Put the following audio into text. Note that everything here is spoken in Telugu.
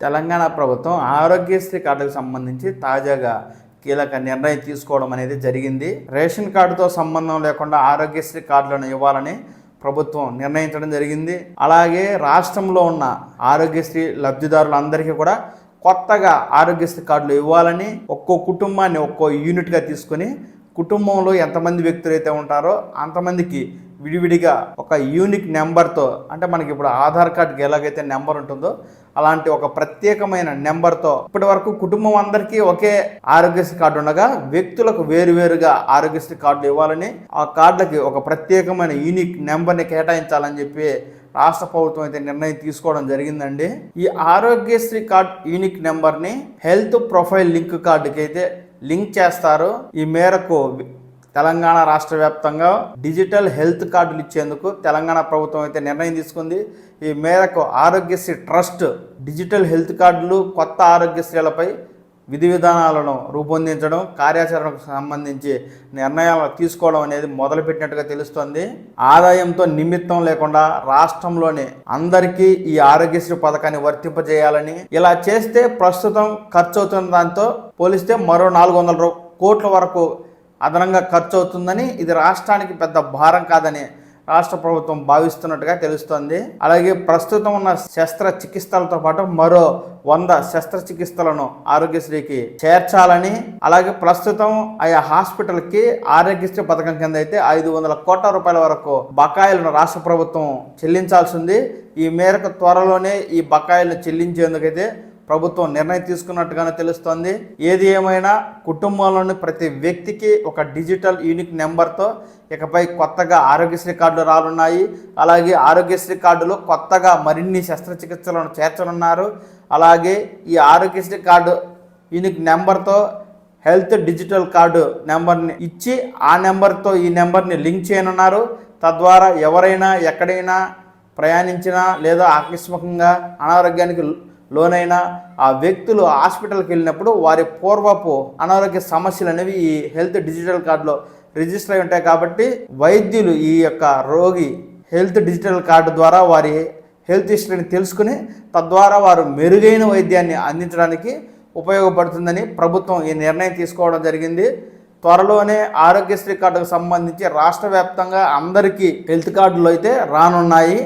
తెలంగాణ ప్రభుత్వం ఆరోగ్యశ్రీ కార్డుకు సంబంధించి తాజాగా కీలక నిర్ణయం తీసుకోవడం అనేది జరిగింది. రేషన్ కార్డుతో సంబంధం లేకుండా ఆరోగ్యశ్రీ కార్డులను ఇవ్వాలని ప్రభుత్వం నిర్ణయించడం జరిగింది. అలాగే రాష్ట్రంలో ఉన్న ఆరోగ్యశ్రీ లబ్ధిదారులందరికీ కూడా కొత్తగా ఆరోగ్యశ్రీ కార్డులు ఇవ్వాలని ఒక్కో కుటుంబాన్ని ఒక్కో యూనిట్గా తీసుకొని కుటుంబంలో ఎంతమంది వ్యక్తులు అయితే ఉంటారో అంతమందికి విడివిడిగా ఒక యూనిక్ నెంబర్తో అంటే మనకి ఇప్పుడు ఆధార్ కార్డ్కి ఎలాగైతే నెంబర్ ఉంటుందో అలాంటి ఒక ప్రత్యేకమైన నెంబర్తో ఇప్పటి వరకు కుటుంబం అందరికీ ఒకే ఆరోగ్యశ్రీ కార్డు ఉండగా వ్యక్తులకు వేరువేరుగా ఆరోగ్యశ్రీ కార్డులు ఇవ్వాలని ఆ కార్డులకి ఒక ప్రత్యేకమైన యూనిక్ నెంబర్ని కేటాయించాలని చెప్పి రాష్ట్ర ప్రభుత్వం అయితే నిర్ణయం తీసుకోవడం జరిగిందండి. ఈ ఆరోగ్యశ్రీ కార్డ్ యూనిక్ నెంబర్ని హెల్త్ ప్రొఫైల్ లింక్ కార్డుకి అయితే లింక్ చేస్తారు. ఈ మేరకు తెలంగాణ రాష్ట్ర వ్యాప్తంగా డిజిటల్ హెల్త్ కార్డులు ఇచ్చేందుకు తెలంగాణ ప్రభుత్వం అయితే నిర్ణయం తీసుకుంది. ఈ మేరకు ఆరోగ్యశ్రీ ట్రస్ట్ డిజిటల్ హెల్త్ కార్డులు కొత్త ఆరోగ్యశ్రీలపై విధి విధానాలను రూపొందించడం కార్యాచరణకు సంబంధించి నిర్ణయాలు తీసుకోవడం అనేది మొదలుపెట్టినట్టుగా తెలుస్తోంది. ఆదాయంతో నిమిత్తం లేకుండా రాష్ట్రంలోని అందరికీ ఈ ఆరోగ్యశ్రీ పథకాన్ని వర్తింపజేయాలని ఇలా చేస్తే ప్రస్తుతం ఖర్చు అవుతున్న దాంతో పోలిస్తే మరో నాలుగు వందల కోట్ల వరకు అదనంగా ఖర్చు అవుతుందని ఇది రాష్ట్రానికి పెద్ద భారం కాదని రాష్ట్ర ప్రభుత్వం భావిస్తున్నట్టుగా తెలుస్తోంది. అలాగే ప్రస్తుతం ఉన్న శస్త్రచికిత్సలతో పాటు మరో వంద శస్త్రచికిత్సలను ఆరోగ్యశ్రీకి చేర్చాలని అలాగే ప్రస్తుతం ఆయా హాస్పిటల్కి ఆరోగ్యశ్రీ పథకం కింద అయితే ఐదు వందల కోట్ల రూపాయల వరకు బకాయిలను రాష్ట్ర ప్రభుత్వం చెల్లించాల్సి ఉంది. ఈ మేరకు త్వరలోనే ఈ బకాయిలను చెల్లించేందుకైతే ప్రభుత్వం నిర్ణయం తీసుకున్నట్టుగానే తెలుస్తోంది. ఏది ఏమైనా కుటుంబంలోని ప్రతి వ్యక్తికి ఒక డిజిటల్ యూనిక్ నెంబర్తో ఇకపై కొత్తగా ఆరోగ్యశ్రీ కార్డులు రానున్నాయి. అలాగే ఆరోగ్యశ్రీ కార్డులో కొత్తగా మరిన్ని శస్త్రచికిత్సలను చేర్చనున్నారు. అలాగే ఈ ఆరోగ్యశ్రీ కార్డు యూనిక్ నెంబర్తో హెల్త్ డిజిటల్ కార్డు నెంబర్ని ఇచ్చి ఆ నెంబర్తో ఈ నెంబర్ని లింక్ చేయనున్నారు. తద్వారా ఎవరైనా ఎక్కడైనా ప్రయాణించినా లేదా ఆకస్మికంగా అనారోగ్యానికి లోనైన ఆ వ్యక్తులు హాస్పిటల్కి వెళ్ళినప్పుడు వారి పూర్వపు అనారోగ్య సమస్యలు అనేవి ఈ హెల్త్ డిజిటల్ కార్డులో రిజిస్టర్ అయి ఉంటాయి కాబట్టి వైద్యులు ఈ యొక్క రోగి హెల్త్ డిజిటల్ కార్డు ద్వారా వారి హెల్త్ హిస్టరీని తెలుసుకుని తద్వారా వారు మెరుగైన వైద్యాన్ని అందించడానికి ఉపయోగపడుతుందని ప్రభుత్వం ఈ నిర్ణయం తీసుకోవడం జరిగింది. త్వరలోనే ఆరోగ్యశ్రీ కార్డుకు సంబంధించి రాష్ట్ర వ్యాప్తంగా అందరికీ హెల్త్ కార్డులు అయితే రానున్నాయి.